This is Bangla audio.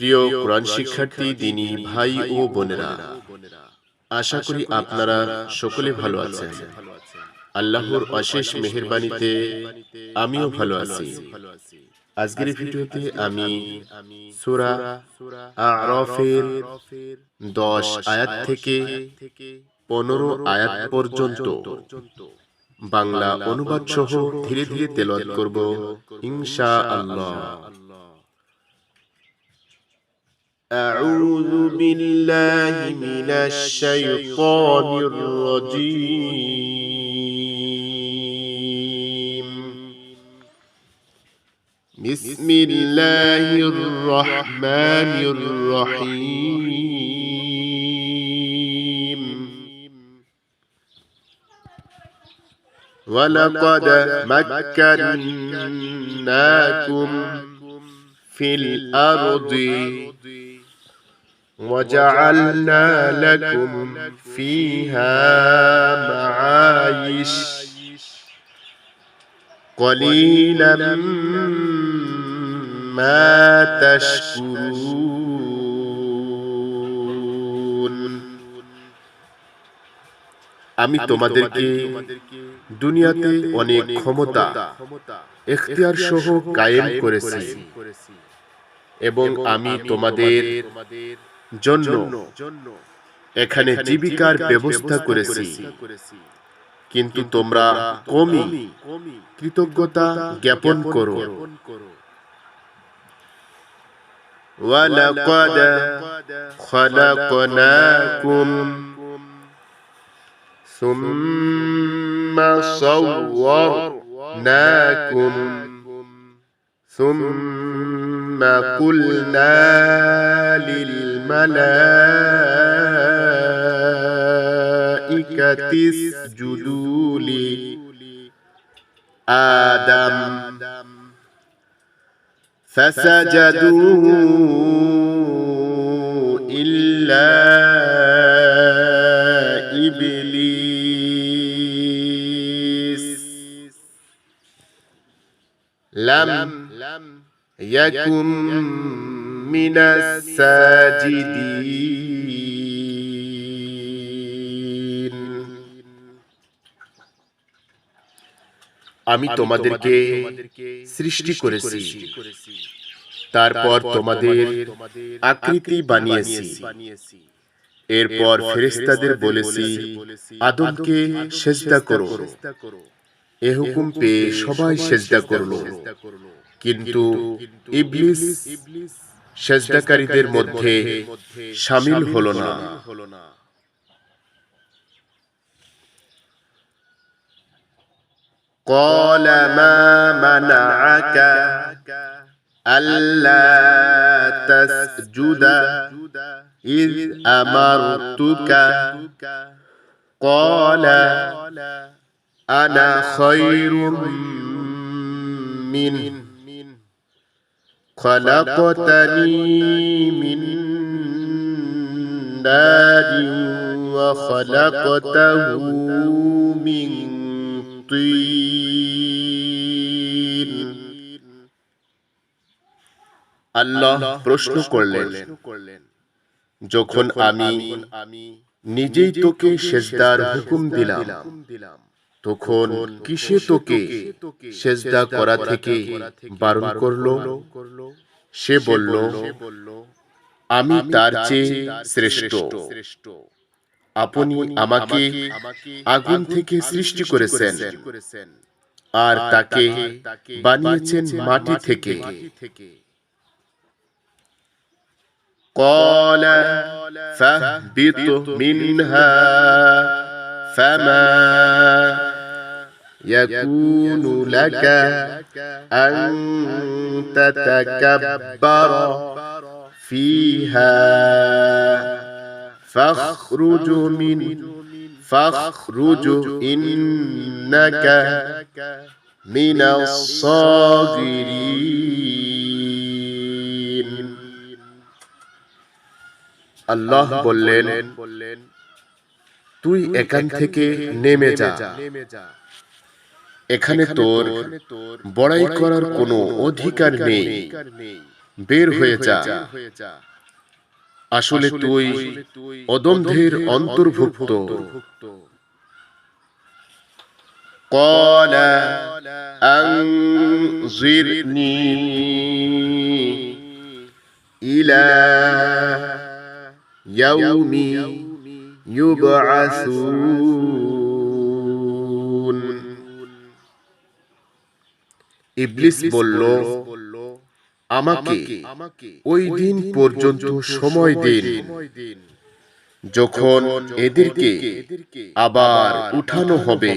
প্রিয় কোরআন শিক্ষার্থী, দিনী ভাই ও বোনেরা, আশা করি আপনারা সকলে ভালো আছেন। আল্লাহর অশেষ মেহেরবানিতে আমিও ভালো আছি। আজকের ভিডিওতে আমি সূরা আরফের দশ আয়াত থেকে পনেরো আয়াত পর্যন্ত বাংলা অনুবাদ সহ ধীরে ধীরে তেলাওয়াত করব ইনশা আল্লাহ أعوذ بالله من الشيطان الرجيم. بسم الله الرحمن الرحيم. ولقد مكناكم في الأرض وجعلنا لكم فيها معايش قليلا ما تشكرون আমি তোমাদেরকে দুনিয়াতে অনেক ক্ষমতা এখতিয়ার সহ কায়েম করেছি এবং আমি তোমাদের জন্য এখানে জীবিকার ব্যবস্থা করেছি কিন্তু তোমরা কমই কৃতজ্ঞতা জ্ঞাপন করো ولقد خلقناكم ثم صورناكم ثم قلنا للملائكة اسجدوا لآدم فسجدوا إلا إبليس. لم يكن من الساجدين আমি তোমাদেরকে সৃষ্টি করেছি তারপর তোমাদের আকৃতি বানিয়েছি এরপর ফেরেশতাদের বলেছি আদমকে সেজদা করো এ হুকুম পেয়ে সবাই সেজদা করলো কিন্তু ইবলিস সেজদাকারীদের মধ্যে শামিল হলো না قال ما منعك ألا تسجد إذ أمرتك قال أنا خير منه خلقتني من نار وخلقته من طين আল্লাহ প্রশ্ন করলেন যখন আমি নিজেই তোকে সেজদার হুকুম দিলাম তখন কিসে তোকে সেজদা করা থেকে বারণ করলো সে বলল আমি তার চেয়ে শ্রেষ্ঠ আপনি আমাকে আগুন থেকে সৃষ্টি করেছেন আর তাকে বানিয়েছেন মাটি থেকে قال فاهبط منها فما يكون لك أن تتكبر فيها فاخرج من فاخرج إنك من الصاغرين আল্লাহ বললেন তুই এখান থেকে নেমে যা এখানে তোর বড়াই করার কোনো অধিকার নেই বের হয়ে যা আসলে তুই অদম্ভের অন্তর্ভুক্ত قال أنظرني إلى يوم يبعثون ইবলিস বলল আমাকে ওই দিন পর্যন্ত সময় দিন। যখন এদেরকে আবার উঠানো হবে।